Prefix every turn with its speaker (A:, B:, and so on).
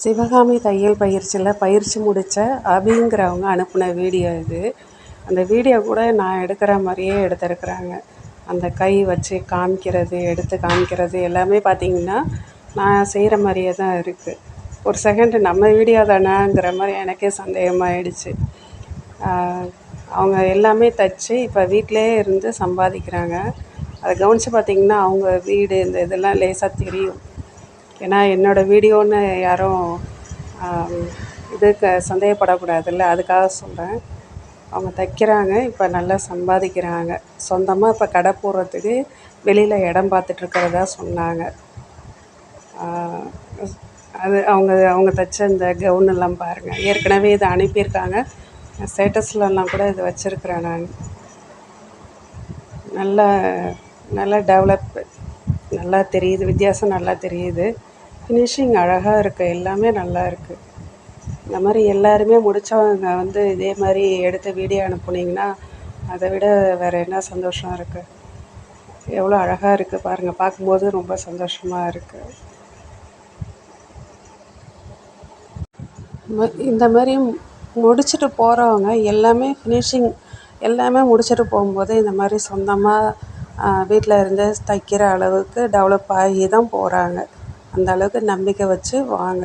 A: சிவகாமி தையல் பயிற்சியில் பயிற்சி முடித்த அபிங்கிறவங்க அனுப்பின வீடியோ இது. அந்த வீடியோ கூட நான் எடுக்கிற மாதிரியே எடுத்திருக்குறாங்க. அந்த கை வச்சு காமிக்கிறது எடுத்து காமிக்கிறது எல்லாமே பார்த்திங்கன்னா நான் செய்கிற மாதிரியே தான் இருக்குது ஒரு செகண்டு நம்ம வீடியோ தானாங்கிற மாதிரி எனக்கே சந்தேகமாகிடுச்சு அவங்க எல்லாமே தைச்சி இப்போ வீட்டிலே இருந்து சம்பாதிக்கிறாங்க. அதை கவனித்து பார்த்திங்கன்னா அவங்க வீடு இந்த இதெல்லாம் லேசாக தெரியும். ஏன்னா என்னோடய வீடியோன்னு யாரும் இதுக்கு சந்தேகப்படக்கூடாதுல்ல. அதுக்காக சொல்கிறேன் அவங்க தைக்கிறாங்க இப்போ நல்லா சம்பாதிக்கிறாங்க. சொந்தமாக இப்போ கடை போடுறதுக்கு வெளியில் இடம் பார்த்துட்ருக்கிறதா சொன்னாங்க. அது அவங்க அவங்க தைச்ச இந்த கவுன் எல்லாம் பாருங்கள் ஏற்கனவே இதை அனுப்பியிருக்காங்க. ஸ்டேட்டஸ்லலாம் கூட இது வச்சுருக்குறேன் நான். நல்லா நல்லா டெவலப்பு நல்லா தெரியுது வித்தியாசம் நல்லா தெரியுது. ஃபினிஷிங் அழகாக இருக்குது எல்லாமே நல்லா இருக்குது இந்த மாதிரி எல்லாருமே முடித்தவங்க வந்து இதே மாதிரி எடுத்து வீடியோ அனுப்புனீங்கன்னா அதை விட வேறு என்ன சந்தோஷம் இருக்குது எவ்வளோ அழகாக இருக்குது பாருங்கள் பார்க்கும்போது ரொம்ப சந்தோஷமாக இருக்குது இந்த மாதிரி முடிச்சுட்டு போகிறவங்க எல்லாமே ஃபினிஷிங் எல்லாமே முடிச்சுட்டு போகும்போது இந்த மாதிரி சொந்தமாக வீட்டில் இருந்து தைக்கிற அளவுக்கு டெவலப் ஆகி தான் போகிறாங்க அந்த அளவுக்கு நம்பிக்கை வச்சு வாங்க.